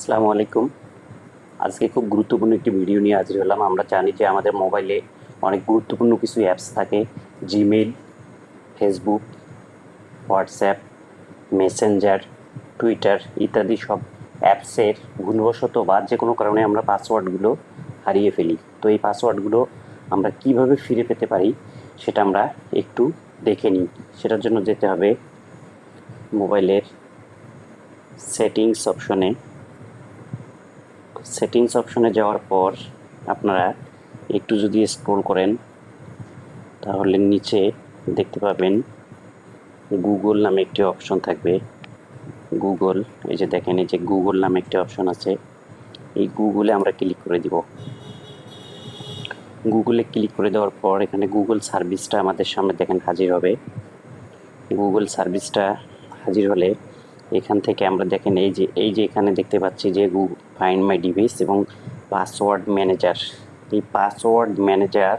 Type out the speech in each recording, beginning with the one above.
আসসালামু আলাইকুম। আজকে খুব গুরুত্বপূর্ণ একটি ভিডিও নিয়ে হাজির হলাম। আমরা জানি যে আমাদের মোবাইলে অনেক গুরুত্বপূর্ণ কিছু অ্যাপস থাকে। Gmail Facebook WhatsApp Messenger Twitter ইত্যাদি সব অ্যাপসের ভুলবশত বা যে কোনো কারণে আমরা পাসওয়ার্ডগুলো হারিয়ে ফেলি। তো এই পাসওয়ার্ডগুলো আমরা কীভাবে ফিরে পেতে পারি সেটা আমরা একটু দেখে নিই। সেটার জন্য যেতে হবে মোবাইলের সেটিংস অপশনে সেটিংস অপশনে যাওয়ার পর আপনারা একটু যদি স্ক্রোল করেন, তাহলে নিচে দেখতে পাবেন গুগল নামে একটি অপশন থাকবে। গুগল এই যে দেখেন, এই যে গুগল নামে একটি অপশন আছে। এই গুগলে আমরা ক্লিক করে দিব। গুগলে ক্লিক করে দেওয়ার পর এখানে গুগল সার্ভিসটা আমাদের সামনে দেখেন হাজির হবে। গুগল সার্ভিসটা হাজির হলে এখান থেকে আমরা দেখেন এই যে এই যে এখানে দেখতে পাচ্ছি যে গু ফাইন্ড মাই ডিভাইস এবং পাসওয়ার্ড ম্যানেজার এই পাসওয়ার্ড ম্যানেজার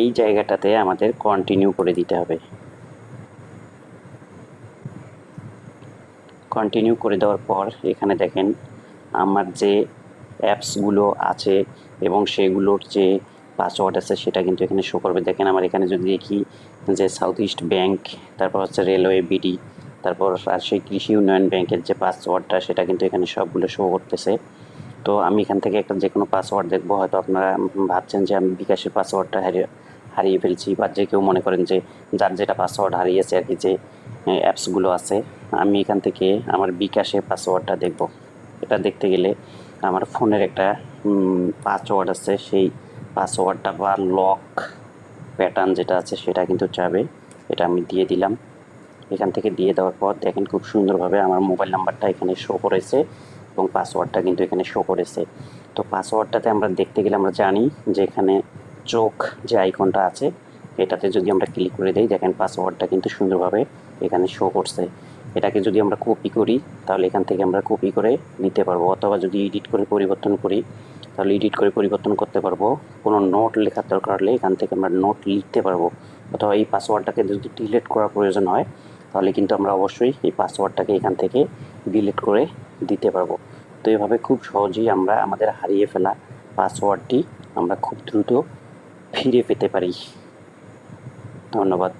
এই জায়গাটাতে আমাদের কন্টিনিউ করে দিতে হবে। কন্টিনিউ করে দেওয়ার পর এখানে দেখেন আমার যে অ্যাপসগুলো আছে এবং সেগুলোর যে পাসওয়ার্ড আছে সেটা কিন্তু এখানে শো করবে। দেখেন আমার এখানে যদি দেখি যে সাউথ ইস্ট ব্যাংক তারপর হচ্ছে রেলওয়ে বিডি তারপর রাজশাহী কৃষি উন্নয়ন ব্যাংকের যে পাসওয়ার্ডটা সেটা কিন্তু এখানে সবগুলো শো করতেছে। তো আমি এখান থেকে একটা যে কোনো পাসওয়ার্ড দেখব, হয়তো আপনারা ভাবছেন যে আমি বিকাশের পাসওয়ার্ডটা হারিয়ে হারিয়ে ফেলছি বা যে কেউ মনে করেন যে যার যেটা পাসওয়ার্ড হারিয়েছে আর কি, যে অ্যাপসগুলো আছে, আমি এখান থেকে আমার বিকাশের পাসওয়ার্ডটা দেখব। এটা দেখতে গেলে আমার ফোনের একটা পাসওয়ার্ড আছে, সেই পাসওয়ার্ডটা বা লক প্যাটার্ন যেটা আছে, সেটা কিন্তু চাবে এটা আমি দিয়ে দিলাম। এখান থেকে দিয়ে দেওয়ার পর দেখেন খুব সুন্দরভাবে আমার মোবাইল নাম্বারটা এখানে শো করেছে এবং পাসওয়ার্ডটা কিন্তু এখানে শো করেছে। তো পাসওয়ার্ডটাতে আমরা দেখতে গেলে আমরা জানি যে এখানে চোখ যে আইকনটা আছে, এটাতে যদি আমরা ক্লিক করে দিই, দেখেন পাসওয়ার্ডটা কিন্তু সুন্দরভাবে এখানে শো করছে। এটাকে যদি আমরা কপি করি, তাহলে এখান থেকে আমরা কপি করে নিতে পারব। অথবা যদি এডিট করে পরিবর্তন করি, তাহলে এডিট করে পরিবর্তন করতে পারব। কোনো নোট লেখার দরকার হলে এখান থেকে আমরা নোট লিখতে পারব। অথবা এই পাসওয়ার্ডটাকে যদি ডিলেট করার প্রয়োজন হয় তাহলে কিন্তু আমরা অবশ্যই এই পাসওয়ার্ডটাকে এখান থেকে ডিলিট করে দিতে পারব। তো এভাবে খুব সহজেই আমরা আমাদের হারিয়ে ফেলা পাসওয়ার্ডটি আমরা খুব দ্রুত ফিরে পেতে পারি। ধন্যবাদ।